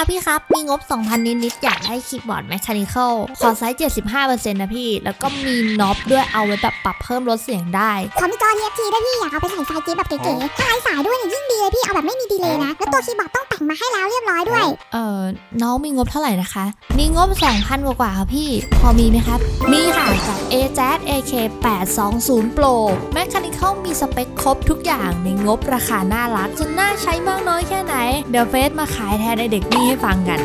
ครับพี่ครับ มีงบ 2,000 นิดๆอยากได้คีย์บอร์ดแมชชีนิคอลขอไซส์ 75%นะพี่ แล้วก็มีน็อปด้วยเอาไว้แบบปรับเพิ่มลดเสียงได้ขอมีจอ TFT ด้วยพี่อยากเอาไปใส่ไฟจิ๊บแบบเก๋ๆถ้าไร้สายด้วยเนี่ยยิ่งดีเลยพี่เอาแบบไม่มีดีเลย์นะ แล้วตัวคีย์บอร์ดต้องแต่งมาให้แล้วเรียบร้อยด้วย เอ่อน้องมีงบเท่าไหร่นะคะ มีงบ 2,000 กว่าๆค่ะพี่ พอมีไหมครับ มีค่ะกับ AJAZ AK 820 Pro Mechanical มีสเปคครบทุกอย่างในงบราคาน่ารักจะน่าใช้มากน้อยแค่ไหน เดี๋ยวเฟซมาขายแทนในเด็กนี่ให้ฟังกัน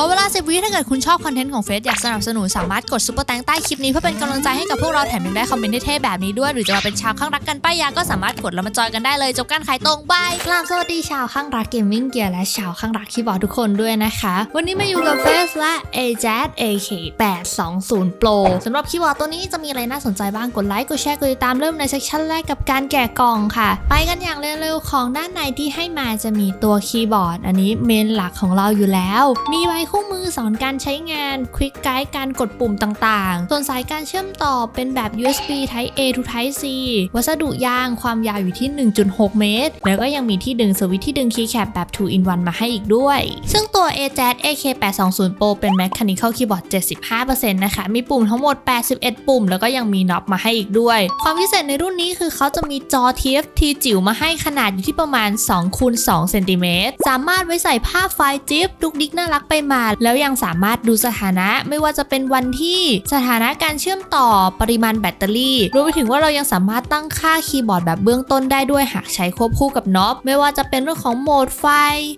ขอเวลา10วิถ้าเกิดคุณชอบคอนเทนต์ของเฟซอยากสนับสนุนสามารถกดซุปเปอร์แตงใต้คลิปนี้เพื่อเป็นกำลังใจให้กับพวกเราแถมยังได้คอมเมนต์เท่ๆแบบนี้ด้วย หรือจะมาเป็นชาวข้างรักกันป้ายยาก็สามารถกดแล้วมาจอยกันได้เลยจบการขายตรงบายกราบสวัสดีชาวข้างรักเกมมิ่งเกียร์และชาวข้างรักคีย์บอร์ดทุกคนด้วยนะคะ วันนี้มาอยู่กับเฟซและ AJAZ AK 820 Pro สำหรับคีย์บอร์ดตัวนี้จะมีอะไรน่าสนใจบ้างกดไลค์กดแชร์กดติดตามเริ่มในเซสชันแรกกับการแกะกล่องค่ะ ไปกันอย่างเร็วๆของด้านในที่ให้มาจะมีตัวคีย์บอร์ด อันนี้เมนหลักของเราอยู่แล้ว มีไว้คู่คู่มือสอนการใช้งานควิกไกด์การกดปุ่มต่างๆ ส่วนสายการเชื่อมต่อเป็นแบบ USB Type A to Type C วัสดุยางความยาวอยู่ที่ 1.6 เมตร แล้วก็ยังมีที่ดึงสวิตช์ที่ดึงคีย์แคปแบบ 2 in 1 มาให้อีกด้วย ซึ่งตัว AJAZ AK820 Pro เป็น Mechanical Keyboard 75%นะคะ มีปุ่มทั้งหมด 81 ปุ่ม แล้วก็ยังมีน็อปมาให้อีกด้วย ความพิเศษในรุ่นนี้คือเขาจะมีจอ TFT จิ๋วมาให้ขนาดอยู่ที่ประมาณ2คูณ2เซนติเมตร สามารถไว้ใส่ภาพไฟล์จิ๊บดุกดิกน่ารักไปมาแล้วยังสามารถดูสถานะไม่ว่าจะเป็นวันที่สถานะการเชื่อมต่อปริมาณแบตเตอรี่รวมไปถึงว่าเรายังสามารถตั้งค่าคีย์บอร์ดแบบเบื้องต้นได้ด้วยหากใช้ควบคู่กับน็อปไม่ว่าจะเป็นเรื่องของโหมดไฟ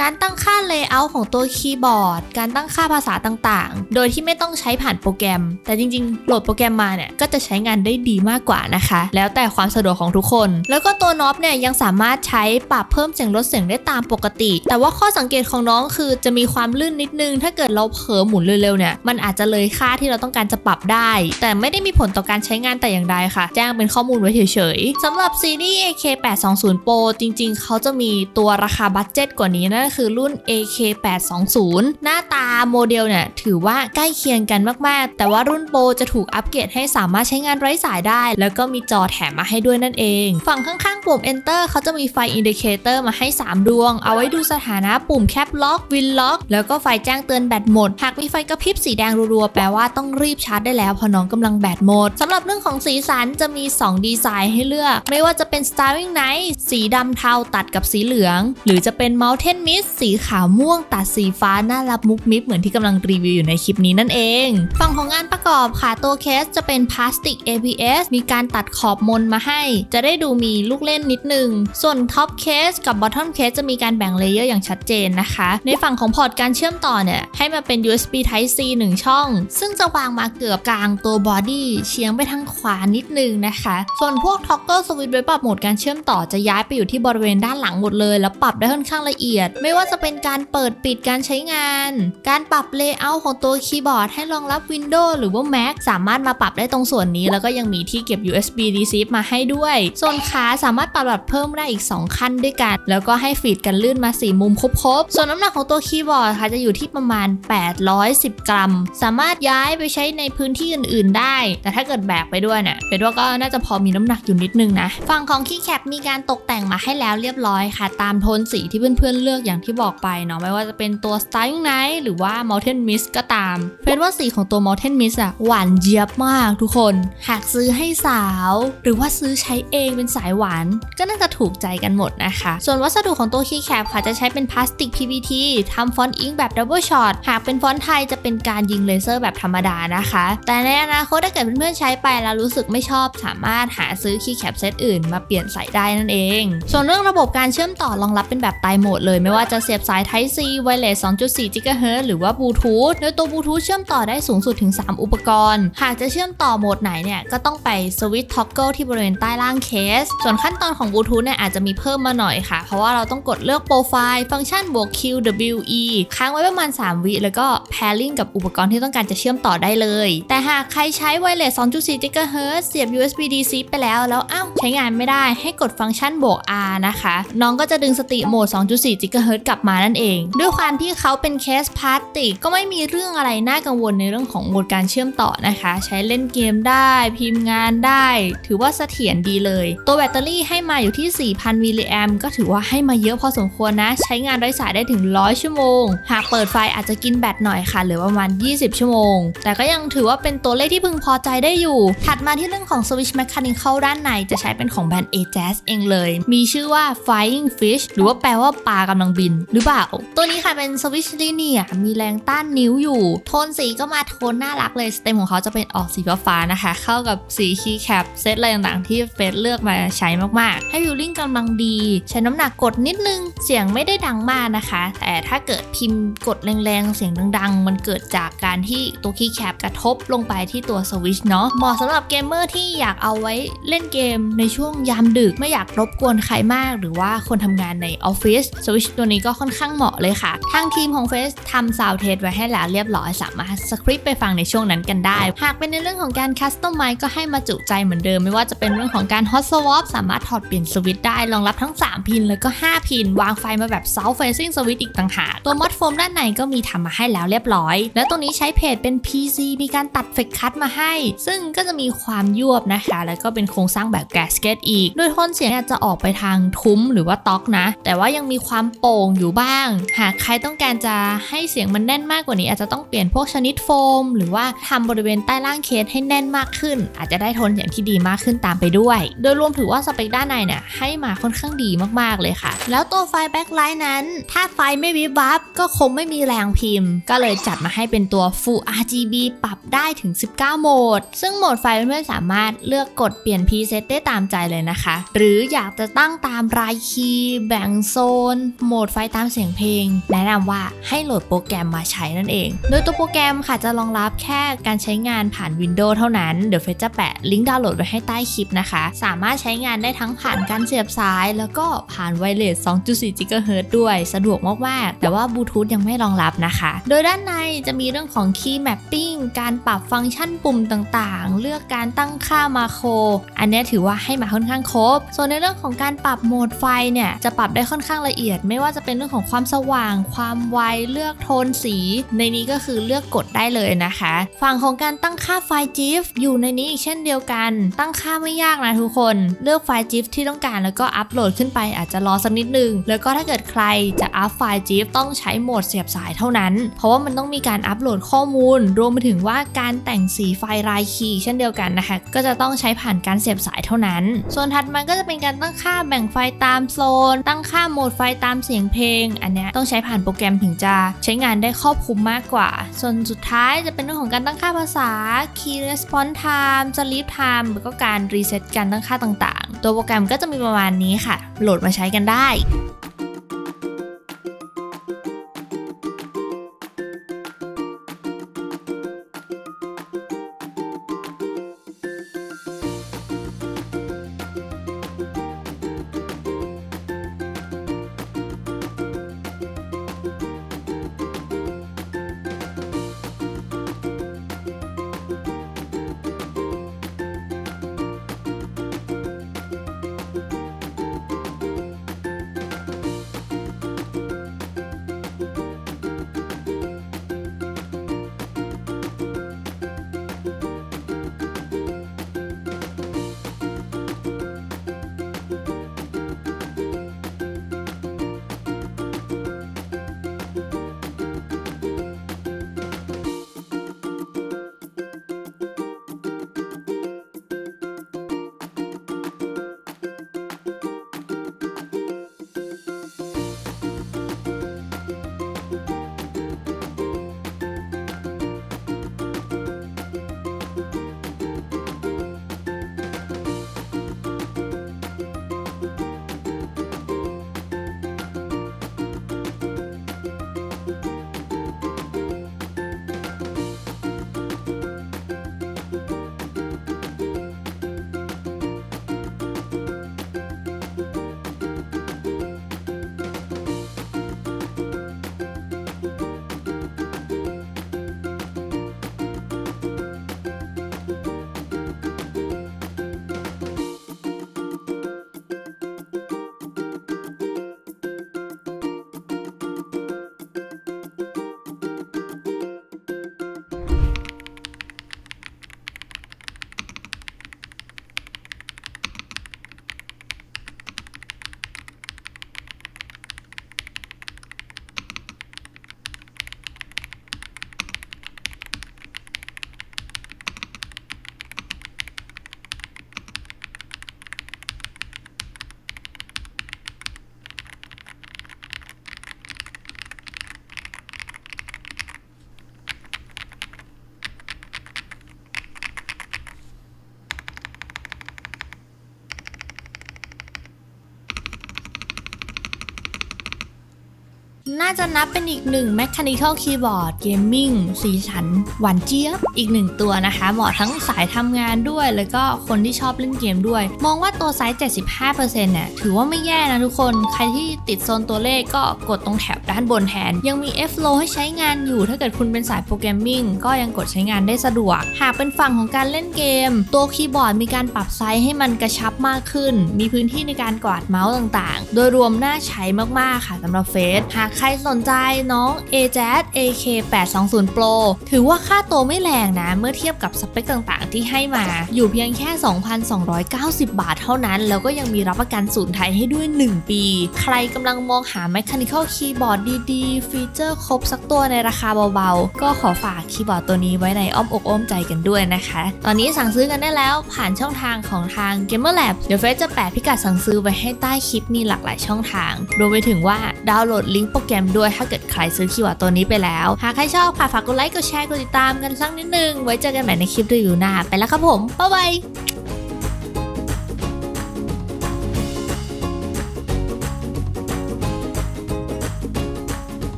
การตั้งค่าเลเยอร์ของตัวคีย์บอร์ด การตั้งค่าภาษาต่างๆ โดยที่ไม่ต้องใช้ผ่านโปรแกรม แต่จริงๆ โหลดโปรแกรมมาเนี่ยก็จะใช้งานได้ดีมากกว่านะคะ แล้วแต่ความสะดวกของทุกคน แล้วก็ตัวน็อปเนี่ยยังสามารถใช้ปรับเพิ่มเสียงลดเสียงได้ตามปกติ แต่ว่าข้อสังเกตของน้องคือจะมีความลื่นนิดนึงถ้าเกิดเราเผลอหมุนเร็วๆเนี่ยมันอาจจะเลยค่าที่เราต้องการจะปรับได้ แต่ไม่ได้มีผลต่อการใช้งานแต่อย่างใดค่ะ แจ้งเป็นข้อมูลไว้เฉยๆสำหรับซีรีส์ AK820 Pro จริงๆ เขาจะมีตัวราคาบัตเจ็ตกว่านี้นั่นก็คือรุ่น AK820 หน้าตาโมเดลเนี่ยถือว่าใกล้เคียงกันมากๆ แต่ว่ารุ่นโปรจะถูกอัปเกรดให้สามารถใช้งานไร้สายได้ แล้วก็มีจอแถมมาให้ด้วยนั่นเอง ฝั่งข้างๆ ปุ่ม Enter เขาจะมีไฟอินดิเคเตอร์มาให้ 3 ดวง เอาไว้ดูสถานะปุ่มแคปล็อกวินล็อกแล้วก็ไฟแจ้งเตือนแบตหมด หากมีไฟกระพริบสีแดงรัวๆ แปลว่าต้องรีบชาร์จได้แล้วเพราะน้องกำลังแบตหมดสำหรับเรื่องของสีสันจะมี 2 ดีไซน์ให้เลือก ไม่ว่าจะเป็น Starring Night สีดำเทาตัดกับสีเหลือง หรือจะเป็น Mountain Mist สีขาวม่วงตัดสีฟ้าน่ารับมุกมิบเหมือนที่กำลังรีวิวอยู่ในคลิปนี้นั่นเอง ฝั่งของงานประกอบค่ะตัวเคสจะเป็นพลาสติก ABS มีการตัดขอบมนมาให้ จะได้ดูมีลูกเล่นนิดนึง ส่วนท็อปเคสกับบอททอมเคสจะมีการแบ่งเลเยอร์อย่างชัดเจนนะคะ ในฝั่งของพอร์ตการเชื่อมต่อเนี่ยให้มาเป็น USB Type C 1 ช่อง ซึ่งจะวางมาเกือบกลางตัวบอดี้เฉียงไปทางขวานิดนึงนะคะ ส่วนพวกท็อกเกอร์สวิตช์ไว้ปรับโหมดการเชื่อมต่อจะย้ายไปอยู่ที่บริเวณด้านหลังหมดเลย แล้วปรับได้ค่อนข้างละเอียด ไม่ว่าจะเป็นการเปิดปิดการใช้งาน การปรับเลเยอร์ของตัวคีย์บอร์ดให้รองรับ Windows หรือว่า Mac สามารถมาปรับได้ตรงส่วนนี้ แล้วก็ยังมีที่เก็บ USB receive มาให้ด้วย ส่วนขาสามารถปรับแบบเพิ่มได้อีก 2 ขั้นด้วยกัน แล้วก็ให้ฟีดกันลื่นมา 4 มุมครบๆส่วนน้ำหนักของตัวคีย์บอร์ดค่ะจะอยู่ที่ประมาณ 810 กรัม สามารถย้ายไปใช้ในพื้นที่อื่น ๆ ได้ แต่ถ้าเกิดแบกไปด้วยเนี่ยเป็นว่าก็น่าจะพอมีน้ำหนักอยู่นิดนึงนะ ฝั่งของคีแคปมีการตกแต่งมาให้แล้วเรียบร้อยค่ะ ตามโทนสีที่เพื่อน ๆ เลือกอย่างที่บอกไปเนาะไม่ว่าจะเป็นตัว Starring Night หรือว่า Mountain Mist ก็ตามเป็นว่าสีของตัว Mountain Mist อะหวานเจี๊ยบมากทุกคน หากซื้อให้สาว หรือว่าซื้อใช้เองเป็นสายหวาน ก็น่าจะถูกใจกันหมดนะคะ ส่วนวัสดุของตัวคีแคปค่ะจะใช้เป็นพลาสติก PVT ทำฟอนต์อิงแบบดับเบิลช็อตหากเป็นฟอนต์ไทยจะเป็นการยิงเลเซอร์แบบธรรมดานะคะ แต่ในอนาคตถ้าเกิดเพื่อนๆใช้ไปแล้วรู้สึกไม่ชอบสามารถหาซื้อคีย์แคปเซตอื่นมาเปลี่ยนใส่ได้นั่นเอง ส่วนเรื่องระบบการเชื่อมต่อรองรับเป็นแบบไตโหมดเลย ไม่ว่าจะเสียบสาย Type C Wireless 2.4 GHz หรือว่าบลูทูธโดยตัวบลูทูธเชื่อมต่อได้สูงสุดถึง 3 อุปกรณ์ หากจะเชื่อมต่อโหมดไหนเนี่ยก็ต้องไปสวิตช์ท็อกเกิลที่บริเวณใต้ล่างเคส ส่วนขั้นตอนของบลูทูธเนี่ยอาจจะมีเพิ่มมาหน่อยค่ะ เพราะว่าเราต้องกดเลือกโปรไฟล์ฟังก์ชันบวก QWE ค้างไว้ประมาณ3วิ แล้วก็ pairing กับอุปกรณ์ที่ต้องการจะเชื่อมต่อได้เลย แต่หากใครใช้ wireless 2.4 GHz เสียบ USB DC ไปแล้ว แล้วอ้าวใช้งานไม่ได้ให้กดฟังก์ชันบวก R นะคะ น้องก็จะดึงสติโหมด 2.4 GHz กลับมานั่นเอง ด้วยความที่เขาเป็นเคสพลาสติกก็ไม่มีเรื่องอะไรน่ากังวลในเรื่องของโหมดการเชื่อมต่อนะคะ ใช้เล่นเกมได้ พิมพ์งานได้ ถือว่าเสถียรดีเลย ตัวแบตเตอรี่ให้มาอยู่ที่ 4,000มิลลิแอมก็ถือว่าให้มาเยอะพอสมควรนะ ใช้งานไร้สายได้ถึง 100 ชั่วโมง หากเปิดไฟอาจจะกินแบตหน่อยค่ะเหลือประมาณ 20 ชั่วโมง แต่ก็ยังถือว่าเป็นตัวเลขที่พึงพอใจได้อยู่ ถัดมาที่เรื่องของ Switch Mechanical ด้านในจะใช้เป็นของแบรนด์ Ajax เองเลย มีชื่อว่า Flying Fish หรือว่าแปลว่าปลากำลังบิน หรือเปล่า ตัวนี้ค่ะเป็น Switch Linear มีแรงต้านนิ้วอยู่ โทนสีก็มาโทนน่ารักเลย สเต็มของเขาจะเป็นออกสีฟ้านะคะ เข้ากับสีคีย์แคปเซตอะไรต่างๆที่เฟซเลือกมาใช้มากๆ ให้วิวลิ่งกำลังดี ใช้น้ำหนักกดนิดนึง เสียงไม่ได้ดังมากนะคะ แต่ถ้าเกิดพิมพ์กดแรงๆ เสียงดังๆ มันเกิดจากการที่ตัวคีย์แคปกระทบลงไปที่ตัวสวิชเนาะเหมาะสำหรับเกมเมอร์ที่อยากเอาไว้เล่นเกมในช่วงยามดึกไม่อยากรบกวนใครมาก หรือว่าคนทำงานในออฟฟิศสวิชตัวนี้ก็ค่อนข้างเหมาะเลยค่ะ ทางทีมของเฟสทำซาวเทสไว้ให้แล้วเรียบร้อยสามารถสคริปต์ไปฟังในช่วงนั้นกันได้ หากเป็นในเรื่องของการคัสตอมไมก็ให้มาจุใจเหมือนเดิม ไม่ว่าจะเป็นเรื่องของการฮอตสวอปสามารถถอดเปลี่ยนสวิตช์ได้รองรับทั้ง 3 พิน แล้วก็ 5 พิน วางไฟมาแบบ South Facing Switch อีกต่างหากตัวมอดโฟมด้านในก็มีมีทำมาให้แล้วเรียบร้อย และตรงนี้ใช้เพจเป็น PC มีการตัดเฟกคัตมาให้ ซึ่งก็จะมีความยวบนะคะ แล้วก็เป็นโครงสร้างแบบแกสเกตอีก โดยโทนเสียงจะออกไปทางทุ้มหรือว่าต็อกนะ แต่ว่ายังมีความโป่งอยู่บ้าง หากใครต้องการจะให้เสียงมันแน่นมากกว่านี้ อาจจะต้องเปลี่ยนพวกชนิดโฟม หรือว่าทำบริเวณใต้ล่างเคสให้แน่นมากขึ้น อาจจะได้โทนเสียงที่ดีมากขึ้นตามไปด้วย โดยรวมถือว่าสเปคด้านในเนี่ยให้มาค่อนข้างดีมากๆเลยค่ะ แล้วตัวไฟแบ็คไลท์นั้น ถ้าไฟไม่วิบวับก็คงไม่มีแรงพิมพ์ ก็เลยจัดมาให้เป็นตัว Full RGB ปรับได้ถึง 19 โหมด ซึ่งโหมดไฟเพื่อนๆสามารถเลือกกดเปลี่ยน preset ได้ตามใจเลยนะคะ หรืออยากจะตั้งตามรายคีย์แบ่งโซน โหมดไฟตามเสียงเพลง แนะนำว่าให้โหลดโปรแกรมมาใช้นั่นเอง โดยตัวโปรแกรมค่ะจะรองรับแค่การใช้งานผ่าน Windows เท่านั้น เดี๋ยวเฟซจะแปะลิงก์ดาวน์โหลดไว้ให้ใต้คลิปนะคะ สามารถใช้งานได้ทั้งผ่านการเสียบสาย แล้วก็ผ่านไวเลส2.4 GHz ด้วย สะดวกมากๆ แต่ว่าบลูทูธยังไม่รองรับนะคะ โดยด้านในจะมีเรื่องของ Key Mapping การปรับฟังก์ชันปุ่มต่างๆ เลือกการตั้งค่ามาโคร อันนี้ถือว่าให้มาค่อนข้างครบ ส่วนในเรื่องของการปรับโหมดไฟเนี่ยจะปรับได้ค่อนข้างละเอียด ไม่ว่าจะเป็นเรื่องของความสว่าง ความไว เลือกโทนสี ในนี้ก็คือเลือกกดได้เลยนะคะ ฝั่งของการตั้งค่าไฟ GIF อยู่ในนี้อีกเช่นเดียวกัน ตั้งค่าไม่ยากนะทุกคน เลือกไฟล์ GIF ที่ต้องการแล้วก็อัปโหลดขึ้นไปอาจจะรอสักนิดนึง แล้วก็ถ้าเกิดใครจะอัพไฟล์ GIF ต้องใช้โหมดเสียบสายเท่านั้น เพราะว่ามันต้องมีการอัปโหลดข้อมูล รวมไปถึงว่าการแต่งสีไฟล์รายคีย์เช่นเดียวกันนะคะ ก็จะต้องใช้ผ่านการเสียบสายเท่านั้น ส่วนถัดมาก็จะเป็นการตั้งค่าแบ่งไฟล์ตามโซน ตั้งค่าโหมดไฟล์ตามเสียงเพลง อันนี้ต้องใช้ผ่านโปรแกรมถึงจะใช้งานได้ครอบคลุมมากกว่า ส่วนสุดท้ายจะเป็นเรื่องของการตั้งค่าภาษา key response time จะ leave time แล้วก็การรีเซ็ตการตั้งค่าต่างๆ ตัวโปรแกรมก็จะมีประมาณนี้ค่ะ โหลดมาใช้กันได้ น่าจะนับเป็นอีกหนึ่ง Mechanical Keyboard Gaming สีสันหวานเจี๊ยบ อีกหนึ่งตัวนะคะ เหมาะทั้งสายทำงานด้วย แล้วก็คนที่ชอบเล่นเกมด้วย มองว่าตัวไซส์ 75%เนี่ยถือว่าไม่แย่นะทุกคน ใครที่ติดโซนตัวเลขก็กดตรงแถบด้านบนแทน ยังมี F low ให้ใช้งานอยู่ ถ้าเกิดคุณเป็นสายโปรแกรมมิ่งก็ยังกดใช้งานได้สะดวก หากเป็นฝั่งของการเล่นเกม ตัวคีย์บอร์ดมีการปรับไซส์ให้มันกระชับมากขึ้น มีพื้นที่ในการกวาดเมาส์ต่างๆ โดยรวมน่าใช้มากๆค่ะสำหรับเฟสหากใครรสนใจน้อง a j a z AK820 Pro ถือว่าค่าตัวไม่แรงนะ เมื่อเทียบกับสเปคต่างๆ ที่ให้มา อยู่เพียงแค่ 2,290 บาทเท่านั้น แล้วก็ยังมีรับประกันศูนย์ไทยให้ด้วย 1 ปี ใครกำลังมองหา Mechanical Keyboard ดีๆ ฟีเจอร์ครบสักตัวในราคาเบาๆ ก็ขอฝากคีย์บอร์ดตัวนี้ไว้ในอ้อมอกอ้อมใจกันด้วยนะคะ ตอนนี้สั่งซื้อกันได้แล้วผ่านช่องทางของทาง Gamer Lab เดี๋ยวเฟซจะแปะพิกัดสั่งซื้อไว้ให้ใต้คลิปมีหลากหลายช่องทาง รวมไปถึงว่าดาวน์โหลดลิงก์โปรแกรมด้วยถ้าเกิดใครซื้อคีย์วอร์ดตัวนี้ไปแล้ว หากใครชอบค่ะฝากกดไลค์กดแชร์กดติดตามกันสักนิดนึง ไว้เจอกันใหม่ในคลิปรีวิวหน้าไปแล้วครับผมบ๊ายบาย